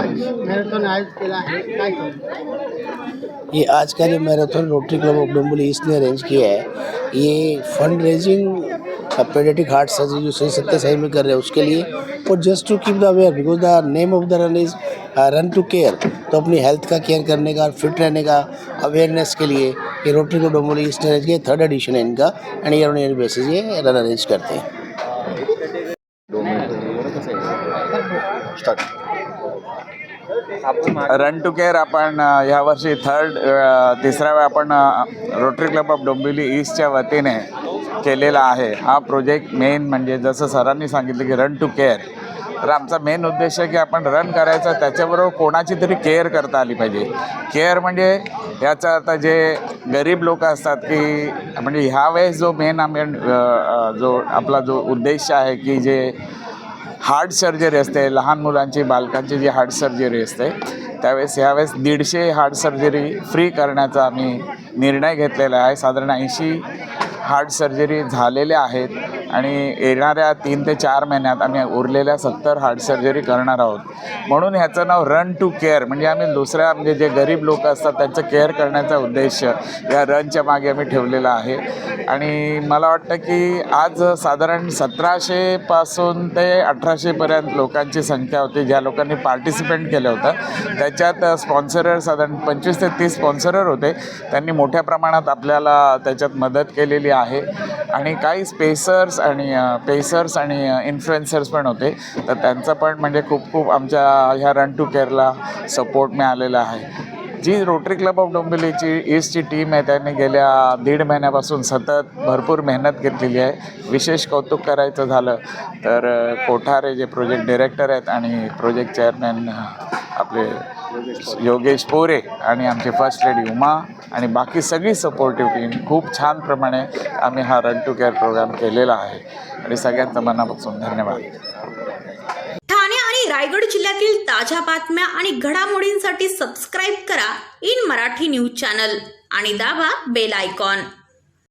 केलेला आहे काय सांगू ये आज का जो marathon Rotary Club of Dombivli इसने अरेंज किया है ये fund raising paediatric heart surgery जो सही सत्य सही में कर रहे हैं उसके लिए और just to keep the aware because the name of the run is run to care तो अपनी हेल्थ का केयर करने का और फिट रहने का अवेयरनेस के लिए ये रोटरी क्लब डोंबिवली ईस्ट ने अरेंज किया थर्ड एडिशन है इनका and year on year basis ये रन अरेंज करते हैं। रन टू केअर आपण अ, यावर्षी थर्ड तिसऱ्या वेळा आपण रोटरी क्लब ऑफ डोंबिवली ईस्टच्या वतीने केलेला आहे. हा प्रोजेक्ट मेन म्हणजे जसं सरांनी सांगितलं की रन टू केअर तर आमचा मेन उद्देश आहे की आपण रन करायचं त्याच्याबरोबर कोणाची तरी केअर करता आली पाहिजे. केअर म्हणजे याचा आता जे गरीब लोक असतात की म्हणजे ह्यावेळेस जो मेन आम्ही जो आपला जो उद्देश आहे की जे हार्ट सर्जरी असते लहान मुलांची बालकांची जी हार्ट सर्जरी असते त्यावेळेस ह्यावेळेस दीडशे हार्ट सर्जरी फ्री करण्याचा आम्ही निर्णय घेतलेला आहे. साधारण ऐंशी हार्ट सर्जरी झालेल्या आहेत. आणि येणाऱ्या तीन ते चार महिन्यात आम्ही उरलेल्या सत्तर हार्ट सर्जरी करणार आहोत. म्हणून ह्याचं नाव रन टू केअर म्हणजे आम्ही दुसऱ्या म्हणजे जे गरीब लोक असतात त्यांचं केअर करण्याचा उद्देश या रनच्या मागे आम्ही ठेवलेला आहे. आणि मला वाटतं की आज साधारण सतराशेपासून ते अठराशेपर्यंत लोकांची संख्या होती. ज्या लोकांनी पार्टिसिपेंट केलं होतं त्याच्यात स्पॉन्सरर साधारण पंचवीस ते तीस स्पॉन्सरर होते. त्यांनी मोठ्या प्रमाणात आपल्याला त्याच्यात मदत केलेली आहे. आणि काही स्पेसर्स आणि पेसर्स आणि इन्फ्लुएन्सर्स पण होते. तर त्यांचं पण म्हणजे खूप खूप आमच्या ह्या रन टू केअरला सपोर्ट मिळालेला आहे. जी रोटरी क्लब ऑफ डोंबिवलीची ईस्टची टीम आहे त्यांनी गेल्या दीड महिन्यापासून सतत भरपूर मेहनत घेतलेली आहे. विशेष कौतुक करायचं झालं तर कोठारे जे प्रोजेक्ट डिरेक्टर आहेत आणि प्रोजेक्ट चेअरमॅन आपले योगेश पोरे आणि आमचे फर्स्ट लेडी उमा आणि बाकी सगळी सपोर्टिव्ह टीम खूप छान प्रमाणे आम्ही हा रन टू केअर प्रोग्राम केलेला आहे. आणि सगळ्यांचं मनापासून धन्यवाद. ठाणे आणि रायगड जिल्ह्यातील ताज्या बातम्या आणि घडामोडींसाठी सबस्क्राईब करा इन मराठी न्यूज चॅनल आणि दाबा बेल आयकॉन